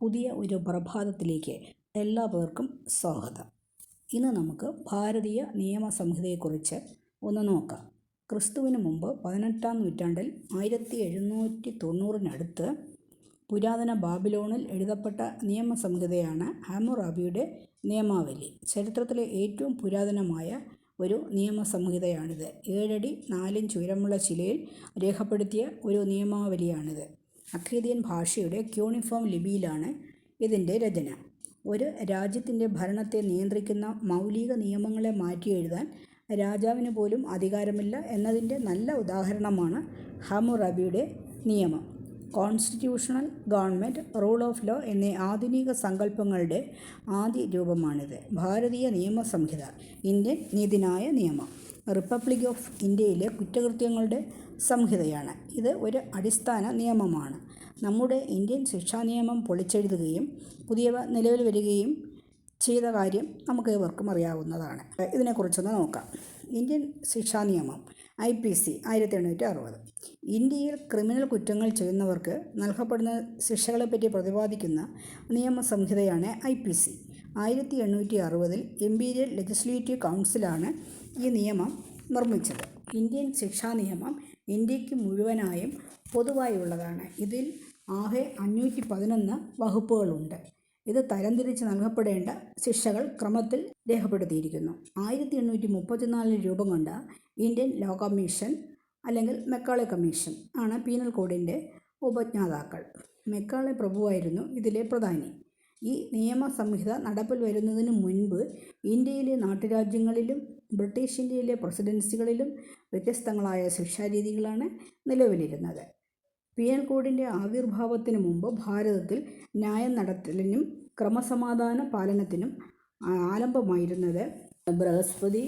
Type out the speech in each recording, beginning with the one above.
പുതിയ ഒരു പ്രഭാതത്തിലേക്ക് എല്ലാവർക്കും സ്വാഗതം. ഇന്ന് നമുക്ക് ഭാരതീയ നിയമ സംഹിതയെക്കുറിച്ച് ഒന്ന് നോക്കാം. ക്രിസ്തുവിന് മുമ്പ് പതിനെട്ടാം നൂറ്റാണ്ടിൽ ആയിരത്തി എഴുന്നൂറ്റി തൊണ്ണൂറിനടുത്ത് പുരാതന ബാബിലോണിൽ എഴുതപ്പെട്ട നിയമസംഹിതയാണ് ഹാമുറാബിയുടെ നിയമാവലി. ചരിത്രത്തിലെ ഏറ്റവും പുരാതനമായ ഒരു നിയമസംഹിതയാണിത്. ഏഴടി നാലിഞ്ച് ഉയരമുള്ള ശിലയിൽ രേഖപ്പെടുത്തിയ ഒരു നിയമാവലിയാണിത്. അക്കേദിയൻ ഭാഷയുടെ ക്യൂണിഫോം ലിപിയിലാണ് ഇതിന്റെ രചന. ഒരു രാജ്യത്തിന്റെ ഭരണത്തെ നിയന്ത്രിക്കുന്ന മൗലിക നിയമങ്ങളെ മാറ്റി എഴുതാൻ രാജാവിന് പോലും അധികാരമില്ല എന്നതിന്റെ നല്ല ഉദാഹരണമാണ് ഹമ്മുറാബിയുടെ നിയമം. Constitutional government rule of law എന്നീ ആധുനിക സങ്കല്പങ്ങളുടെ ആദ്യ രൂപമാണിത് ഭാരതീയ നിയമസംഹിത ഇന്ത്യൻ നീതിനായ നിയമം. റിപ്പബ്ലിക് ഓഫ് ഇന്ത്യയിലെ കുറ്റകൃത്യങ്ങളുടെ സംഹിതയാണ്. ഇത് ഒരു അടിസ്ഥാന നിയമമാണ്. നമ്മുടെ ഇന്ത്യൻ ശിക്ഷാ നിയമം പൊളിച്ചെഴുതുകയും പുതിയവ നിലവിൽ വരികയും ചെയ്ത കാര്യം നമുക്ക് ഏവർക്കും അറിയാവുന്നതാണ്. ഇതിനെക്കുറിച്ചൊന്ന് നോക്കാം. ഇന്ത്യൻ ശിക്ഷാ നിയമം ഐ പി സി ആയിരത്തി എണ്ണൂറ്റി അറുപത് ഇന്ത്യയിൽ ക്രിമിനൽ കുറ്റങ്ങൾ ചെയ്യുന്നവർക്ക് നൽകപ്പെടുന്ന ശിക്ഷകളെപ്പറ്റി പ്രതിപാദിക്കുന്ന നിയമസംഹിതയാണ് ഐ പി സി. ആയിരത്തി എണ്ണൂറ്റി അറുപതിൽ എംപീരിയൽ ലെജിസ്ലേറ്റീവ് കൗൺസിലാണ് ഈ നിയമം നിർമ്മിച്ചത്. ഇന്ത്യൻ ശിക്ഷാ നിയമം ഇന്ത്യയ്ക്ക് മുഴുവനായും പൊതുവായുള്ളതാണ്. ഇതിൽ ആകെ അഞ്ഞൂറ്റി പതിനൊന്ന് വകുപ്പുകളുണ്ട്. ഇത് തരംതിരിച്ച് നൽകപ്പെടേണ്ട ശിക്ഷകൾ ക്രമത്തിൽ രേഖപ്പെടുത്തിയിരിക്കുന്നു. ആയിരത്തി എണ്ണൂറ്റി മുപ്പത്തിനാലിൽ രൂപം കൊണ്ട ഇന്ത്യൻ ലോ കമ്മീഷൻ അല്ലെങ്കിൽ മെക്കാളെ കമ്മീഷൻ ആണ് പീനൽ കോഡിന്റെ ഉപജ്ഞാതാക്കൾ. മെക്കാളെ പ്രഭുവായിരുന്നു ഇതിലെ പ്രധാനി. ഈ നിയമസംഹിത നടപ്പിൽ വരുന്നതിന് മുൻപ് ഇന്ത്യയിലെ നാട്ടുരാജ്യങ്ങളിലും ബ്രിട്ടീഷ് ഇന്ത്യയിലെ പ്രസിഡൻസികളിലും വ്യത്യസ്തങ്ങളായ ശിക്ഷാരീതികളാണ് നിലവിലിരുന്നത്. പീനൽ കോഡിന്റെ ആവിർഭാവത്തിന് മുമ്പ് ഭാരതത്തിൽ ന്യായം നടത്തലിനും ക്രമസമാധാന പാലനത്തിനും ആലംബമായിരുന്നത് ബൃഹസ്പതി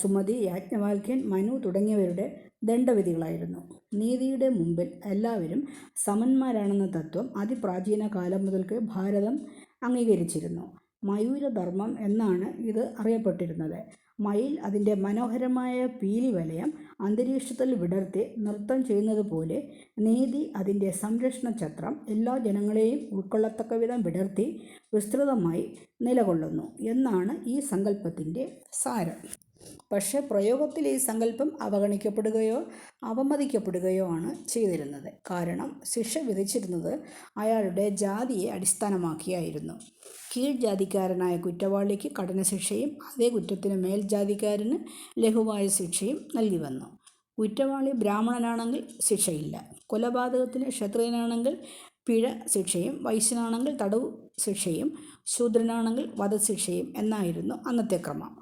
സുമതി യാജ്ഞവാൽക്യൻ മനു തുടങ്ങിയവരുടെ ദണ്ഡവിധികളായിരുന്നു. നീതിയുടെ മുമ്പിൽ എല്ലാവരും സമന്മാരാണെന്ന തത്വം അതിപ്രാചീന കാലം മുതൽക്ക് ഭാരതം അംഗീകരിച്ചിരുന്നു. മയൂരധർമ്മം എന്നാണ് ഇത് അറിയപ്പെട്ടിരുന്നത്. മയിൽ അതിന്റെ മനോഹരമായ പീലി വലയം അന്തരീക്ഷത്തിൽ വിടർത്തി നൃത്തം ചെയ്യുന്നത് പോലെ നീതി അതിന്റെ സംരക്ഷണ ചത്രം എല്ലാ ജനങ്ങളെയും ഉൾക്കൊള്ളത്തക്ക വിധം വിടർത്തി വിസ്തൃതമായി നിലകൊള്ളുന്നു എന്നാണ് ഈ സങ്കല്പത്തിന്റെ സാരം. പക്ഷേ പ്രയോഗത്തിൽ ഈ സങ്കല്പം അവഗണിക്കപ്പെടുകയോ അവമതിക്കപ്പെടുകയോ ആണ് ചെയ്തിരുന്നത്. കാരണം ശിക്ഷ വിധിച്ചിരുന്നത് അയാളുടെ ജാതിയെ അടിസ്ഥാനമാക്കിയായിരുന്നു. കീഴ്ജാതിക്കാരനായ കുറ്റവാളിക്ക് കഠിനശിക്ഷയും അതേ കുറ്റത്തിന് മേൽജാതിക്കാരന് ലഘുവായ ശിക്ഷയും നൽകി വന്നു. കുറ്റവാളി ബ്രാഹ്മണനാണെങ്കിൽ ശിക്ഷയില്ല. കൊലപാതകത്തിന് ക്ഷത്രിയനാണെങ്കിൽ പിഴ ശിക്ഷയും വൈശ്യനാണെങ്കിൽ തടവ് ശിക്ഷയും ശൂദ്രനാണെങ്കിൽ വധശിക്ഷയും എന്നായിരുന്നു അന്നത്തെ ക്രമം.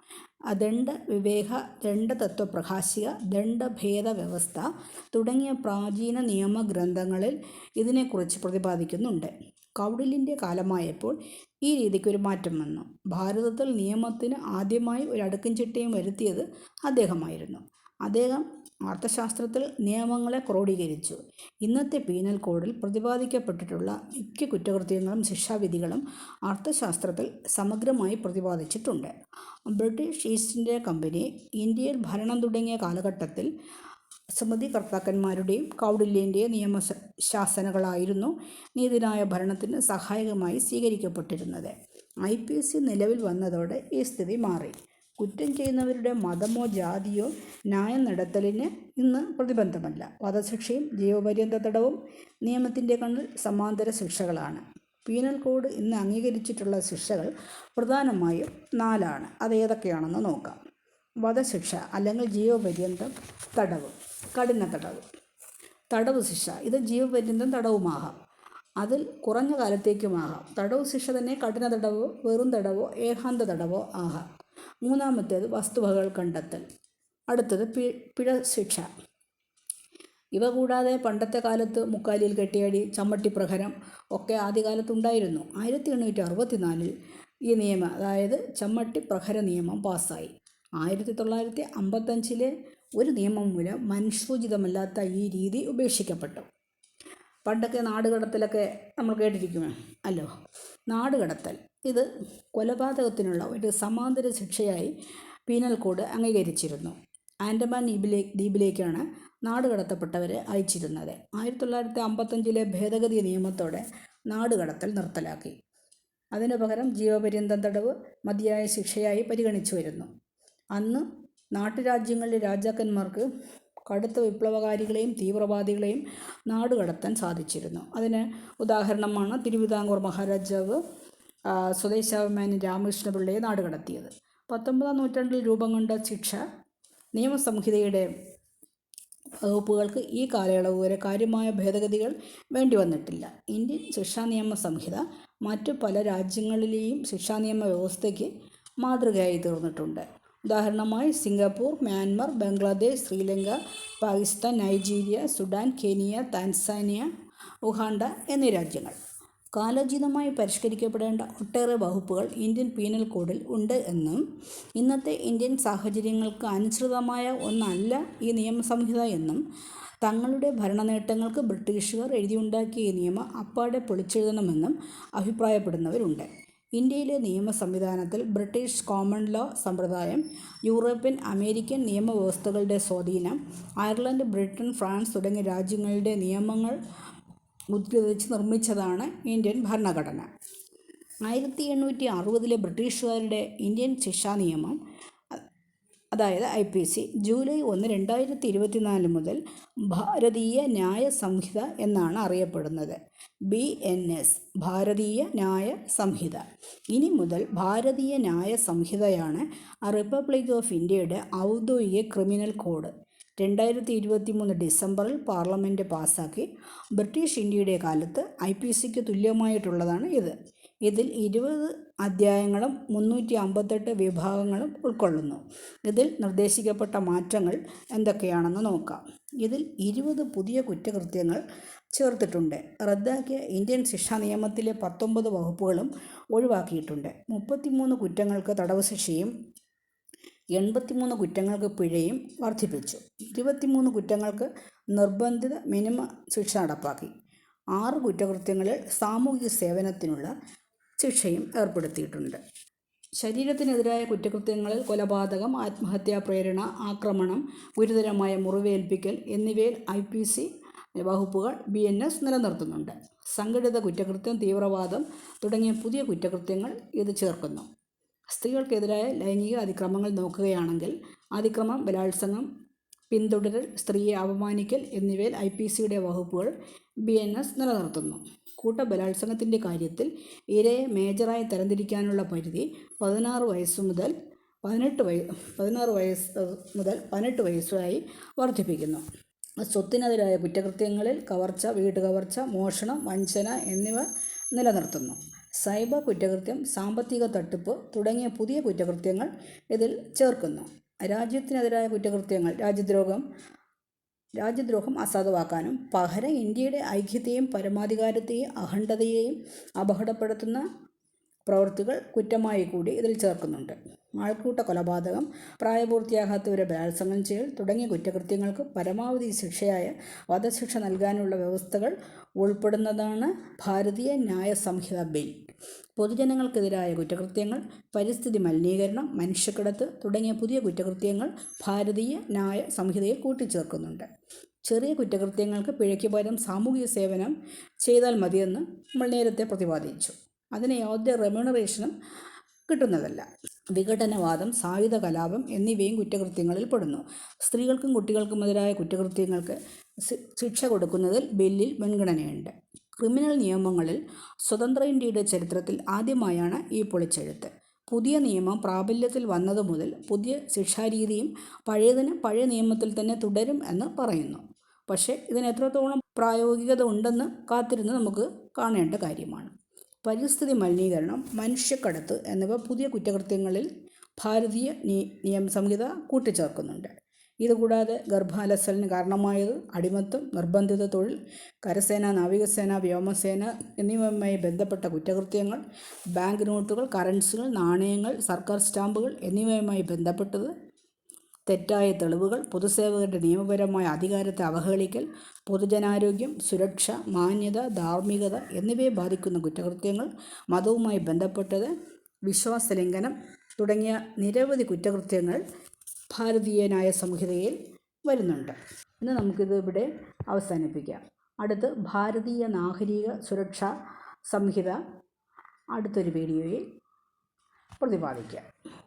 ദണ്ഡ വിവേക ദണ്ഡതത്വപ്രകാശിക ദണ്ഡഭേദ വ്യവസ്ഥ തുടങ്ങിയ പ്രാചീന നിയമഗ്രന്ഥങ്ങളിൽ ഇതിനെക്കുറിച്ച് പ്രതിപാദിക്കുന്നുണ്ട്. കൗടില്യന്റെ കാലമായപ്പോൾ ഈ രീതിക്ക് ഒരു മാറ്റം വന്നു. ഭാരതത്തിൽ നിയമത്തിന് ആദ്യമായി ഒരു അടുക്കും ചിട്ടയും വരുത്തിയത് അദ്ദേഹമായിരുന്നു. അദ്ദേഹം അർത്ഥശാസ്ത്രത്തിൽ നിയമങ്ങളെ ക്രോഡീകരിച്ചു. ഇന്നത്തെ പീനൽ കോഡിൽ പ്രതിപാദിക്കപ്പെട്ടിട്ടുള്ള മിക്ക കുറ്റകൃത്യങ്ങളും ശിക്ഷാവിധികളും അർത്ഥശാസ്ത്രത്തിൽ സമഗ്രമായി പ്രതിപാദിച്ചിട്ടുണ്ട്. ബ്രിട്ടീഷ് ഈസ്റ്റ് ഇന്ത്യ കമ്പനി ഇന്ത്യയിൽ ഭരണം തുടങ്ങിയ കാലഘട്ടത്തിൽ സമിതികർത്താക്കന്മാരുടെയും കൗടില്യന്റെയും നിയമ ശാസനകളായിരുന്നു നീതിനായ ഭരണത്തിന് സഹായകമായി സ്വീകരിക്കപ്പെട്ടിരുന്നത്. ഐ പി സി നിലവിൽ വന്നതോടെ ഈ സ്ഥിതി മാറി. കുറ്റം ചെയ്യുന്നവരുടെ മതമോ ജാതിയോ ന്യായം നടത്തലിന് ഇന്ന് പ്രതിബന്ധമല്ല. വധശിക്ഷയും ജീവപര്യന്ത തടവും നിയമത്തിന്റെ കണ്ണിൽ സമാന്തര ശിക്ഷകളാണ്. പീനൽ കോഡ് ഇന്ന് അംഗീകരിച്ചിട്ടുള്ള ശിക്ഷകൾ പ്രധാനമായും നാലാണ്. അത് ഏതൊക്കെയാണെന്ന് നോക്കാം. വധശിക്ഷ അല്ലെങ്കിൽ ജീവപര്യന്തം തടവ് കഠിന തടവ്. തടവ് ശിക്ഷ ഇത് ജീവപര്യന്തം തടവുമാകാം. അതിൽ കുറഞ്ഞ കാലത്തേക്കുമാകാം. തടവ് ശിക്ഷ തന്നെ കഠിന തടവോ വെറും തടവോ ഏകാന്ത തടവോ ആകാം. മൂന്നാമത്തേത് വസ്തുവകൾ കണ്ടെത്തൽ. അടുത്തത് പി പിഴ ശിക്ഷ. ഇവ കൂടാതെ പണ്ടത്തെ കാലത്ത് മുക്കാലിയിൽ കെട്ടിയടി ചമ്മട്ടി പ്രഹരം ഒക്കെ ആദ്യകാലത്ത് ഉണ്ടായിരുന്നു ആയിരത്തി എണ്ണൂറ്റി അറുപത്തിനാലിൽ ഈ നിയമം അതായത് ചമ്മട്ടി പ്രഹര നിയമം പാസ്സായി. ആയിരത്തി തൊള്ളായിരത്തി അമ്പത്തഞ്ചിലെ ഒരു നിയമം മൂലം മനുഷ്യോചിതമല്ലാത്ത ഈ രീതി ഉപേക്ഷിക്കപ്പെട്ടു. പണ്ടൊക്കെ നാടുകടത്തലൊക്കെ നമ്മൾ കേട്ടിരിക്കുമോ? അല്ലോ? നാടുകടത്തൽ ഇത് കൊലപാതകത്തിനുള്ള ഒരു സമാന്തര ശിക്ഷയായി പീനൽ കോഡ് അംഗീകരിച്ചിരുന്നു. ആൻഡമാൻ ദ്വീപിലേ ദ്വീപിലേക്കാണ് നാടുകടത്തപ്പെട്ടവരെ അയച്ചിരുന്നത്. ആയിരത്തി തൊള്ളായിരത്തി അമ്പത്തഞ്ചിലെ ഭേദഗതി നിയമത്തോടെ നാടുകടത്തൽ നിർത്തലാക്കി. അതിനു പകരം ജീവപര്യന്തം തടവ് മതിയായ ശിക്ഷയായി പരിഗണിച്ചു വരുന്നു അന്ന് നാട്ടുരാജ്യങ്ങളിലെ രാജാക്കന്മാർക്ക് കടുത്ത വിപ്ലവകാരികളെയും തീവ്രവാദികളെയും നാടുകടത്താൻ സാധിച്ചിരുന്നു. അതിന് ഉദാഹരണമാണ് തിരുവിതാംകൂർ മഹാരാജാവ് സ്വദേശാഭിമാനി രാമകൃഷ്ണപിള്ളയെ നാടുകടത്തിയത് പത്തൊമ്പതാം നൂറ്റാണ്ടിൽ രൂപം കൊണ്ട ശിക്ഷ നിയമസംഹിതയുടെ വകുപ്പുകൾക്ക് ഈ കാലയളവ് വരെ കാര്യമായ ഭേദഗതികൾ വേണ്ടി വന്നിട്ടില്ല. ഇന്ത്യൻ ശിക്ഷാ നിയമ സംഹിത മറ്റു പല രാജ്യങ്ങളിലെയും ശിക്ഷാ നിയമ വ്യവസ്ഥയ്ക്ക് മാതൃകയായി തീർന്നിട്ടുണ്ട്. ഉദാഹരണമായി Singapore Myanmar Bangladesh Sri Lanka Pakistan Nigeria Sudan Kenya Tanzania Uganda എന്നീ രാജ്യങ്ങൾ. കാലോചിതമായി പരിഷ്കരിക്കപ്പെടേണ്ട ഒട്ടേറെ വകുപ്പുകൾ ഇന്ത്യൻ പീനൽ കോഡിൽ ഉണ്ട് എന്നും ഇന്നത്തെ ഇന്ത്യൻ സാഹചര്യങ്ങൾക്ക് അനുസൃതമായ ഒന്നല്ല ഈ നിയമസംഹിത എന്നും തങ്ങളുടെ ഭരണനേട്ടങ്ങൾക്ക് ബ്രിട്ടീഷുകാർ എഴുതിയുണ്ടാക്കിയ നിയമം അപ്പാടെ പൊളിച്ചെഴുതണമെന്നും അഭിപ്രായപ്പെടുന്നവരുണ്ട്. ഇന്ത്യയിലെ നിയമ സംവിധാനത്തിൽ ബ്രിട്ടീഷ് കോമൺ ലോ സമ്പ്രദായം യൂറോപ്യൻ അമേരിക്കൻ നിയമവ്യവസ്ഥകളുടെ സ്വാധീനം അയർലൻഡ് ബ്രിട്ടൻ ഫ്രാൻസ് തുടങ്ങിയ രാജ്യങ്ങളുടെ നിയമങ്ങൾ ഉദ്ധരിച്ച് നിർമ്മിച്ചതാണ് ഇന്ത്യൻ ഭരണഘടന. ആയിരത്തി എണ്ണൂറ്റി അറുപതിലെ ബ്രിട്ടീഷുകാരുടെ ഇന്ത്യൻ ശിക്ഷാ നിയമം അതായത് ഐ പി സി ജൂലൈ ഒന്ന് രണ്ടായിരത്തി ഇരുപത്തിനാല് മുതൽ ഭാരതീയ ന്യായ സംഹിത എന്നാണ് അറിയപ്പെടുന്നത്. ബി എൻ എസ് ഭാരതീയ ന്യായ സംഹിത. ഇനി മുതൽ ഭാരതീയ ന്യായ സംഹിതയാണ് റിപ്പബ്ലിക് ഓഫ് ഇന്ത്യയുടെ ഔദ്യോഗിക ക്രിമിനൽ കോഡ്. രണ്ടായിരത്തി ഇരുപത്തി മൂന്ന് ഡിസംബറിൽ പാർലമെന്റ് പാസ്സാക്കി ബ്രിട്ടീഷ് ഇന്ത്യയുടെ കാലത്ത് ഐ പി സിക്ക് തുല്യമായിട്ടുള്ളതാണ് ഇത്. ഇതിൽ ഇരുപത് അധ്യായങ്ങളും മുന്നൂറ്റി അമ്പത്തെട്ട് വിഭാഗങ്ങളും ഉൾക്കൊള്ളുന്നു. ഇതിൽ നിർദ്ദേശിക്കപ്പെട്ട മാറ്റങ്ങൾ എന്തൊക്കെയാണെന്ന് നോക്കാം. ഇതിൽ ഇരുപത് പുതിയ കുറ്റകൃത്യങ്ങൾ ചേർത്തിട്ടുണ്ട്. റദ്ദാക്കിയ ഇന്ത്യൻ ശിക്ഷാ നിയമത്തിലെ പത്തൊമ്പത് വകുപ്പുകളും ഒഴിവാക്കിയിട്ടുണ്ട്. മുപ്പത്തിമൂന്ന് കുറ്റങ്ങൾക്ക് തടവ് ശിക്ഷയും എൺപത്തിമൂന്ന് കുറ്റങ്ങൾക്ക് പിഴയും വർദ്ധിപ്പിച്ചു. ഇരുപത്തിമൂന്ന് കുറ്റങ്ങൾക്ക് നിർബന്ധിത മിനിമ ശിക്ഷ നടപ്പാക്കി. ആറ് കുറ്റകൃത്യങ്ങളിൽ സാമൂഹിക സേവനത്തിനുള്ള ശിക്ഷയും ഏർപ്പെടുത്തിയിട്ടുണ്ട്. ശരീരത്തിനെതിരായ കുറ്റകൃത്യങ്ങളിൽ കൊലപാതകം ആത്മഹത്യാ പ്രേരണ ആക്രമണം ഗുരുതരമായ മുറിവേൽപ്പിക്കൽ എന്നിവയിൽ ഐ പി സി വകുപ്പുകൾ ബി എൻ എസ് നിലനിർത്തുന്നുണ്ട്. സംഘടിത കുറ്റകൃത്യം തീവ്രവാദം തുടങ്ങിയ പുതിയ കുറ്റകൃത്യങ്ങൾ ഇത് ചേർക്കുന്നു. സ്ത്രീകൾക്കെതിരായ ലൈംഗിക അതിക്രമങ്ങൾ നോക്കുകയാണെങ്കിൽ അതിക്രമം ബലാത്സംഗം പിന്തുടരൽ സ്ത്രീയെ അപമാനിക്കൽ എന്നിവയിൽ ഐ പി സിയുടെ വകുപ്പുകൾ ബി എൻ എസ് നിലനിർത്തുന്നു. കൂട്ട ബലാത്സംഗത്തിന്റെ കാര്യത്തിൽ ഇരയെ മേജറായി തരംതിരിക്കാനുള്ള പരിധി പതിനാറ് വയസ്സ് മുതൽ പതിനെട്ട് വയ പതിനാറ് വയസ്സ് മുതൽ പതിനെട്ട് വയസ്സായി വർദ്ധിപ്പിക്കുന്നു. സ്വത്തിനെതിരായ കുറ്റകൃത്യങ്ങളിൽ കവർച്ച വീട്ടുകവർച്ച മോഷണം വഞ്ചന എന്നിവ നിലനിർത്തുന്നു. സൈബർ കുറ്റകൃത്യം സാമ്പത്തിക തട്ടിപ്പ് തുടങ്ങിയ പുതിയ കുറ്റകൃത്യങ്ങൾ ഇതിൽ ചേർക്കുന്നു. രാജ്യത്തിനെതിരായ കുറ്റകൃത്യങ്ങൾ രാജ്യദ്രോഹം രാജ്യദ്രോഹം അസാധുവാക്കാനും പകരം ഇന്ത്യയുടെ ഐക്യത്തെയും പരമാധികാരത്തെയും അഖണ്ഡതയെയും അപകടപ്പെടുത്തുന്ന പ്രവൃത്തികൾ കുറ്റമായി കൂടി ഇതിൽ ചേർക്കുന്നുണ്ട്. ആൾക്കൂട്ട കൊലപാതകം പ്രായപൂർത്തിയാകാത്തവരെ ബലാത്സംഗം ചെയ്യൽ തുടങ്ങിയ കുറ്റകൃത്യങ്ങൾക്ക് പരമാവധി ശിക്ഷയായ വധശിക്ഷ നൽകാനുള്ള വ്യവസ്ഥകൾ ഉൾപ്പെടുന്നതാണ് ഭാരതീയ ന്യായ സംഹിത ബിൽ. പൊതുജനങ്ങൾക്കെതിരായ കുറ്റകൃത്യങ്ങൾ പരിസ്ഥിതി മലിനീകരണം മനുഷ്യക്കടത്ത് തുടങ്ങിയ പുതിയ കുറ്റകൃത്യങ്ങൾ ഭാരതീയ ന്യായ സംഹിതയിൽ കൂട്ടിച്ചേർക്കുന്നുണ്ട്. ചെറിയ കുറ്റകൃത്യങ്ങൾക്ക് പിഴയ്ക്ക് പകരം സാമൂഹിക സേവനം ചെയ്താൽ മതിയെന്ന് നമ്മൾ നേരത്തെ പ്രതിപാദിച്ചു. അതിന് യാതൊരു റെമ്യൂണറേഷനും കിട്ടുന്നതല്ല. വിഘടനവാദം സായുധ കലാപം എന്നിവയും കുറ്റകൃത്യങ്ങളിൽ പെടുന്നു. സ്ത്രീകൾക്കും കുട്ടികൾക്കും എതിരായ കുറ്റകൃത്യങ്ങൾക്ക് ശിക്ഷ കൊടുക്കുന്നതിൽ ബില്ലിൽ മുൻഗണനയുണ്ട്. ക്രിമിനൽ നിയമങ്ങളിൽ സ്വതന്ത്ര ഇന്ത്യയുടെ ചരിത്രത്തിൽ ആദ്യമായാണ് ഈ പൊളിച്ചെഴുത്ത്. പുതിയ നിയമം പ്രാബല്യത്തിൽ വന്നതു മുതൽ പുതിയ ശിക്ഷാരീതിയും പഴയതിന് പഴയ നിയമത്തിൽ തന്നെ തുടരും എന്ന് പറയുന്നു. പക്ഷേ ഇതിന് എത്രത്തോളം പ്രായോഗികത ഉണ്ടെന്ന് കാത്തിരുന്ന് നമുക്ക് കാണേണ്ട കാര്യമാണ്. പരിസ്ഥിതി മലിനീകരണം മനുഷ്യക്കടത്ത് എന്നിവ പുതിയ കുറ്റകൃത്യങ്ങളിൽ ഭാരതീയ നിയമ സംഹിത കൂട്ടിച്ചേർക്കുന്നുണ്ട്. ഇതുകൂടാതെ ഗർഭാലസലിന് കാരണമായത് അടിമത്തം നിർബന്ധിത തൊഴിൽ കരസേന നാവികസേന വ്യോമസേന എന്നിവയുമായി ബന്ധപ്പെട്ട കുറ്റകൃത്യങ്ങൾ ബാങ്ക് നോട്ടുകൾ കറൻസികൾ നാണയങ്ങൾ സർക്കാർ സ്റ്റാമ്പുകൾ എന്നിവയുമായി ബന്ധപ്പെട്ടത് തെറ്റായ തെളിവുകൾ പൊതുസേവകരുടെ നിയമപരമായ അധികാരത്തെ അവഹേളിക്കൽ പൊതുജനാരോഗ്യം സുരക്ഷ മാന്യത ധാർമ്മികത എന്നിവയെ ബാധിക്കുന്ന കുറ്റകൃത്യങ്ങൾ മതവുമായി ബന്ധപ്പെട്ടത് വിശ്വാസലംഘനം തുടങ്ങിയ നിരവധി കുറ്റകൃത്യങ്ങൾ ഭാരതീയ ന്യായ സംഹിതയിൽ വരുന്നുണ്ട്. ഇന്ന് നമുക്കിത് ഇവിടെ അവസാനിപ്പിക്കാം. അടുത്ത് ഭാരതീയ നാഗരിക സുരക്ഷാ സംഹിത അടുത്തൊരു വീഡിയോയിൽ പ്രതിപാദിക്കാം.